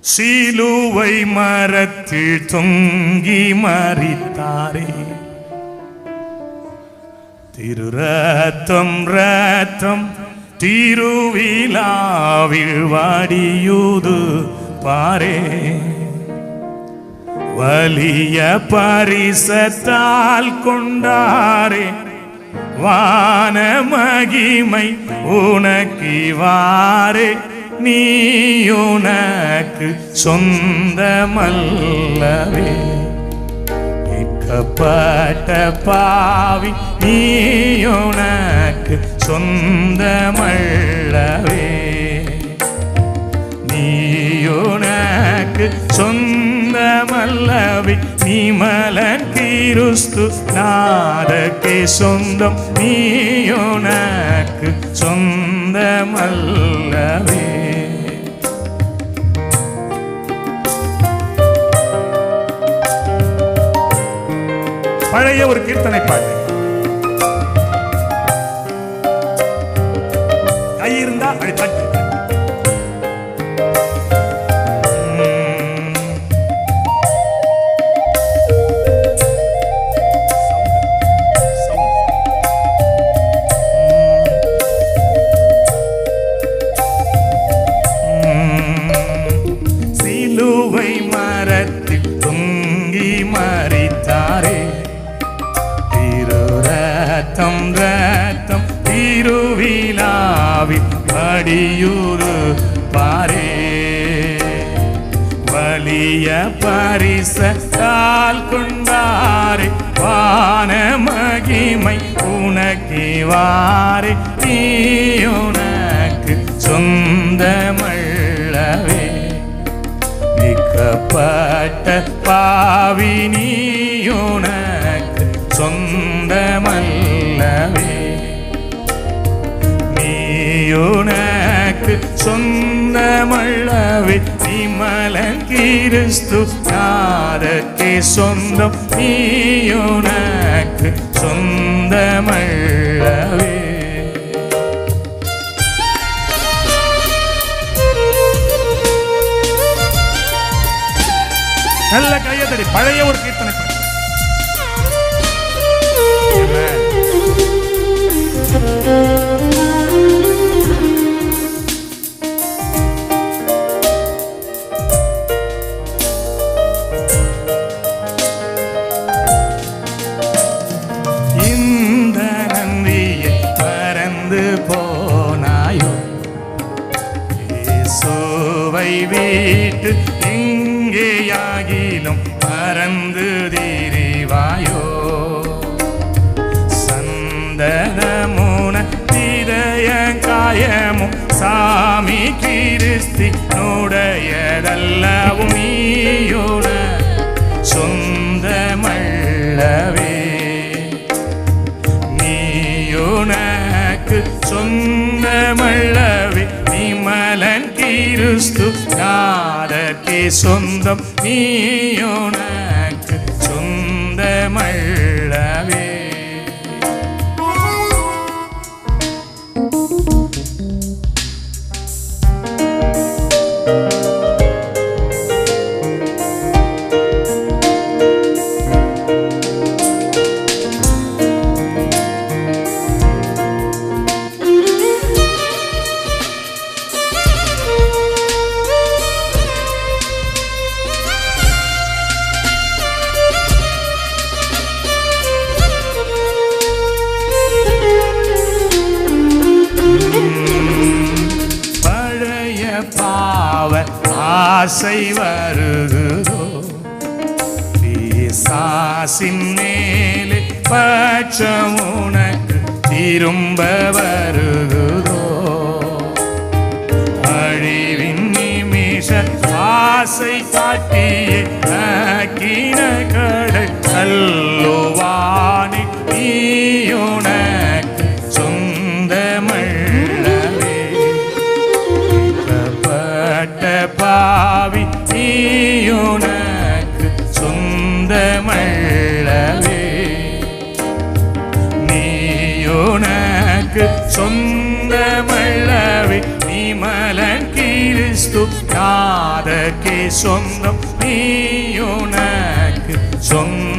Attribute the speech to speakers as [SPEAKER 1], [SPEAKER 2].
[SPEAKER 1] சிலுவை மரத்தில் தொங்கி மறித்தாரே. திரு ரத்தம் ரத்தம் திருவிழாவில் வாடியூது பாரே. வலிய பரிசத்தால் கொண்டாரே. வான மகிமை உனக்கிவாரே நீயுனக்கு சொந்தமல்லவே. மீட்கப்பட்ட பாவி நீயுனக்கு சொந்தமல்லவே. நீயுனக்கு சொந்தமல்லவே. நீ மலன் கிறிஸ்து நாதಕ್ಕೆ சொந்தம். நீயுனக்கு சொந்தமல்லவே. பழைய ஒரு கீர்த்தனை பாட்டு. கை இருந்தா அப்படி தட்டு மரத்தில் தொங்கி ரத்தம் ரத்தம் திருவிழாவில் அடியூரு பாரே. வலிய பரிசால் கொண்டாரே வான மகிமை உனக்கு வாரே. நீ சொந்தமள்ளவே மிக்கப்பட்ட பாவி சொந்தமல்ல. உனக்கு நீயுனக்கு சொந்தமள்ளவே விமலன் கிறிஸ்து நாதಕ್ಕೆ சொந்தம்? நீயுனக்கு சொந்தமள்ளவே நல்ல கையதடி பழைய ஒரு கீர்த்தனை Amen. வீட்டு எங்கேயாகிலும் பறந்து திரிவாயோ சாமி கிறிஸ்தி நுடையதல்லவும் நீயுட சொந்தமல்லவே. நீயுனக்கு சொந்தமல்லவே நீ மலன் கிறிஸ்து நாதற்கு சொந்தம். நீயுனக்கு சொந்தமல்லவே. ஆசை வருகிறோ பிசாசின் மேலே பட்சம் உனக்கு திரும்ப வருகிறோ அழிவின் நிமிஷ ஆசை காட்டியே அக்கின கடல் உனக்கு சொந்தமல்லவே நீ மலன் கிறிஸ்து கிறிஸ்து சொந்தம் நீ உனக்கு சொந்த